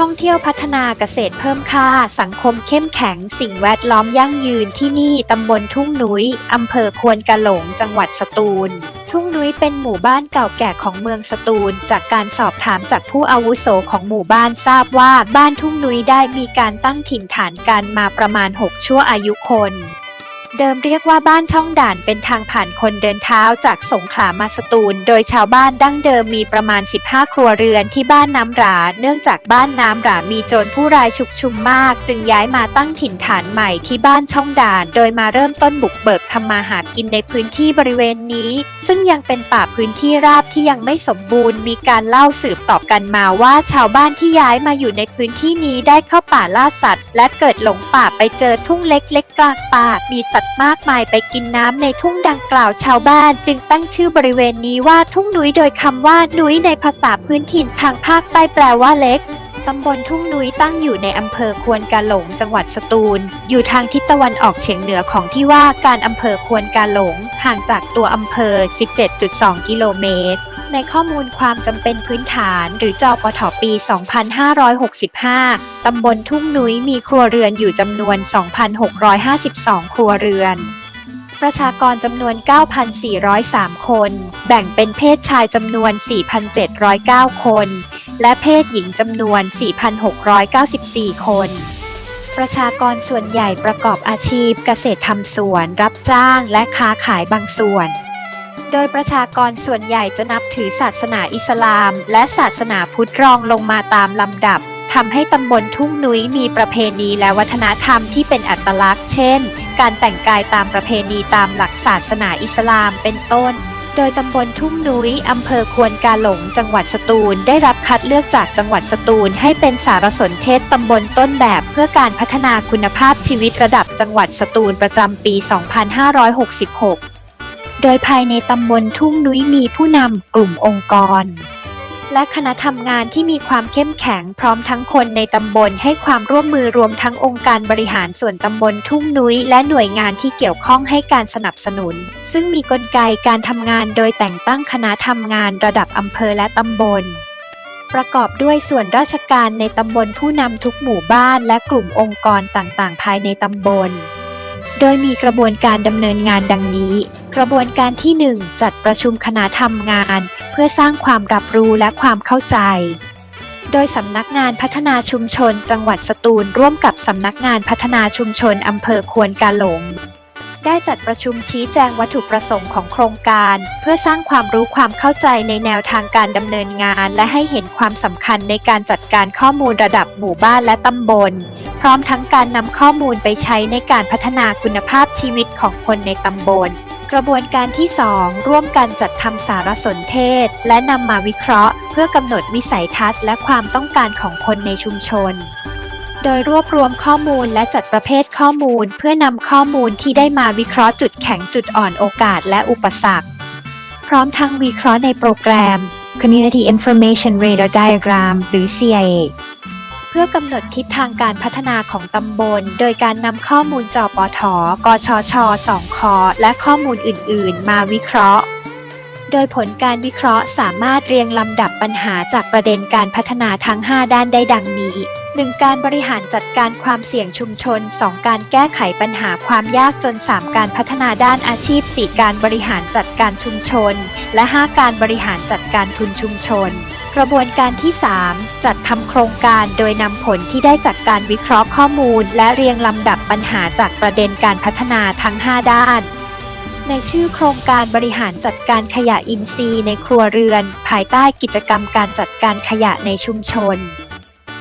ท่องเที่ยวพัฒนาเกษตรเพิ่มค่า สังคมเข้มแข็ง สิ่งแวดล้อมยั่งยืนที่นี่ตำบลทุ่งนุ้ยอำเภอควนกะหลง จังหวัดสตูล ทุ่งนุ้ยเป็นหมู่บ้านเก่าแก่ของเมืองสตูล จากการสอบถามจากผู้อาวุโสของหมู่บ้านทราบว่าบ้านทุ่งนุ้ยได้มีการตั้งถิ่นฐานกันมาประมาณ 6 ชั่วอายุคน เดิมเรียกว่าบ้านช่องด่านเป็นทางผ่านคนเดินเท้าจากสงขลามาสตูล โดยชาวบ้านดั้งเดิมมีประมาณ 15 ครัวเรือนที่บ้านน้ำหรา เนื่องจากบ้านน้ำหรามีโจรผู้รายชุกชุมมาก จึงย้ายมาตั้งถิ่นฐานใหม่ที่บ้านช่องด่าน โดยมาเริ่มต้นบุกเบิกทำมาหากินในพื้นที่บริเวณนี้ ซึ่งยังเป็นป่าพื้นที่ราบที่ยังไม่สมบูรณ์ มีการเล่าสืบต่อกันมาว่าชาวบ้านที่ย้ายมาอยู่ในพื้นที่นี้ได้เข้าป่าล่าสัตว์ และเกิดหลงป่าไปเจอทุ่งเล็กๆกลางป่ามีสัตว์มากมายไปกินน้ำในทุ่งดังกล่าวชาวบ้าน จึงตั้งชื่อบริเวณนี้ว่าทุ่งนุ้ยโดยคำว่านุ้ยในภาษาพื้นถิ่นทางภาคใต้แปลว่าเล็กตำบลทุ่งนุ้ยตั้งอยู่ในอำเภอควนกาหลง จังหวัดสตูล อยู่ทางทิศตะวันออกเฉียงเหนือของที่ว่าการอำเภอควนกาหลง ห่างจากตัวอำเภอ 17.2 กิโลเมตร ในข้อมูลความจำเป็นพื้นฐานหรือจอปทปี 2565 ตำบลทุ่งนุ้ยมีครัวเรือนอยู่จำนวน 2,652 ครัวเรือน ประชากรจำนวน 9,403 คน แบ่งเป็นเพศชายจำนวน 4,709 คน และเพศหญิงจำนวน 4,694 คนประชากรส่วนใหญ่ประกอบอาชีพเกษตรทำสวน รับจ้างและค้าขายบางส่วน โดยประชากรส่วนใหญ่จะนับถือศาสนาอิสลาม และศาสนาพุทธรองลงมาตามลำดับทำให้ตำบลทุ่งนุ้ยมีประเพณีและวัฒนธรรมที่เป็นอัตลักษณ์ เช่น การแต่งกายตามประเพณีตามหลักศาสนาอิสลามเป็นต้น โดยตำบลทุ่งนุ้ยอำเภอควนกาหลง จังหวัดสตูล ได้รับคัดเลือกจากจังหวัดสตูล ให้เป็นสารสนเทศตำบลต้นแบบเพื่อการพัฒนาคุณภาพชีวิตระดับจังหวัดสตูลประจำปี 2566 โดยภายในตำบลทุ่งนุ้ยมีผู้นำกลุ่มองค์กร และคณะทำงานที่มีความเข้มแข็งพร้อมทั้งคนในตำบลให้ความร่วมมือรวมทั้งองค์การบริหารส่วนตำบลทุ่งนุ้ยและหน่วยงานที่เกี่ยวข้องให้การสนับสนุน ซึ่งมีกลไกการทำงานโดยแต่งตั้งคณะทำงานระดับอำเภอและตำบลประกอบด้วยส่วนราชการในตำบลผู้นำทุกหมู่บ้านและกลุ่มองค์กรต่างๆ ภายในตำบล โดยมีกระบวนการดำเนินงานดังนี้ กระบวนการที่ 1 จัดประชุมคณะทำงาน เพื่อสร้างความรับรู้และความเข้าใจ โดยสำนักงานพัฒนาชุมชนจังหวัดสตูลร่วมกับสำนักงานพัฒนาชุมชนอำเภอควนกาหลง ได้จัดประชุมชี้แจงวัตถุประสงค์ของโครงการ เพื่อสร้างความรู้ความเข้าใจในแนวทางการดำเนินงาน และให้เห็นความสำคัญในการจัดการข้อมูลระดับหมู่บ้านและตำบลพร้อมทั้งการนำข้อมูลไปใช้ในการพัฒนาคุณภาพชีวิตของคนในตำบล กระบวนการที่ 2 ร่วมกันจัดทำสารสนเทศ และนำมาวิเคราะห์ เพื่อกำหนดวิสัยทัศน์และความต้องการของคนในชุมชน โดยรวบรวมข้อมูลและจัดประเภทข้อมูล เพื่อนำข้อมูลที่ได้มาวิเคราะห์จุดแข็งจุดอ่อนโอกาสและอุปสรรค พร้อมทั้งวิเคราะห์ในโปรแกรม Community Information Radar Diagram หรือ CIA เพื่อกำหนดทิศทางการพัฒนาของตำบล โดยการนำข้อมูลจปท กชช2คและข้อมูลอื่น ๆ มาวิเคราะห์ โดยผลการวิเคราะห์สามารถเรียงลำดับปัญหาจากประเด็นการพัฒนาทั้ง 5 ด้านได้ดังนี้ 1. การบริหารจัดการความเสี่ยงชุมชน 2. การแก้ไขปัญหาความยากจน 3. การพัฒนาด้านอาชีพ 4. การบริหารจัดการชุมชน และ 5. การบริหารจัดการทุนชุมชน กระบวนการที่ 3 จัดทำโครงการโดยนำผลที่ได้จากการวิเคราะห์ข้อมูล และเรียงลำดับปัญหาจากประเด็นการพัฒนาทั้ง 5 ด้าน ในชื่อโครงการบริหารจัดการขยะอินทรีย์ในครัวเรือน ภายใต้กิจกรรมการจัดการขยะในชุมชน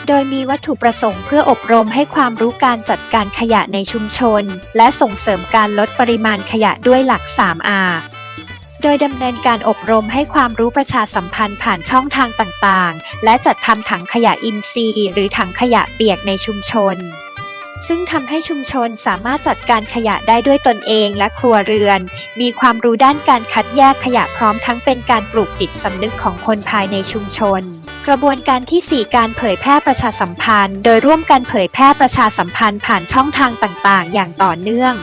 โดยมีวัตถุประสงค์เพื่ออบรมให้ความรู้การจัดการขยะในชุมชน และส่งเสริมการลดปริมาณขยะด้วยหลัก 3R โดยดำเนินการอบรมให้ความรู้ประชาสัมพันธ์ผ่านช่องทางต่างๆ และจัดทำถังขยะอินทรีย์หรือถังขยะเปียกในชุมชน ซึ่งทำให้ชุมชนสามารถจัดการขยะได้ด้วยตนเองและครัวเรือน มีความรู้ด้านการคัดแยกขยะพร้อมทั้งเป็นการปลูกจิตสำนึกของคนภายในชุมชนกระบวนการที่ 4 การเผยแพร่ประชาสัมพันธ์ โดยร่วมกันเผยแพร่ประชาสัมพันธ์ผ่านช่องทางต่างๆ อย่างต่อเนื่อง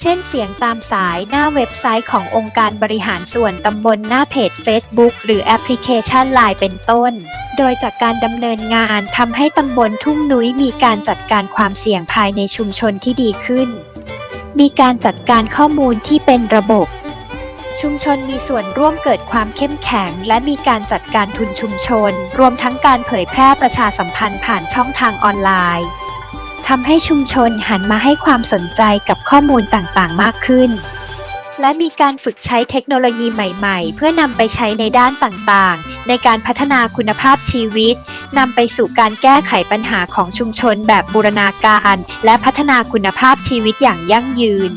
เช่นเสียงตามสายหน้าเว็บไซต์ขององค์การบริหารส่วนตำบลหน้าเพจ Facebook หรือแอปพลิเคชัน Line เป็นต้น โดยจากการดำเนินงานทำให้ตำบลทุ่งนุ้ยมีการจัดการความเสี่ยงภายในชุมชนที่ดีขึ้น มีการจัดการข้อมูลที่เป็นระบบ ชุมชนมีส่วนร่วมเกิดความเข้มแข็ง และมีการจัดการทุนชุมชน รวมทั้งการเผยแพร่ประชาสัมพันธ์ผ่านช่องทางออนไลน์ ทำให้ชุมชนหันมาให้ความสนใจกับข้อมูลต่างๆ มากขึ้น และมีการฝึกใช้เทคโนโลยีใหม่ๆ เพื่อนำไปใช้ในด้านต่างๆ ในการพัฒนาคุณภาพชีวิตนำไปสู่การแก้ไขปัญหาของชุมชนแบบบูรณาการ และพัฒนาคุณภาพชีวิตอย่างยั่งยืน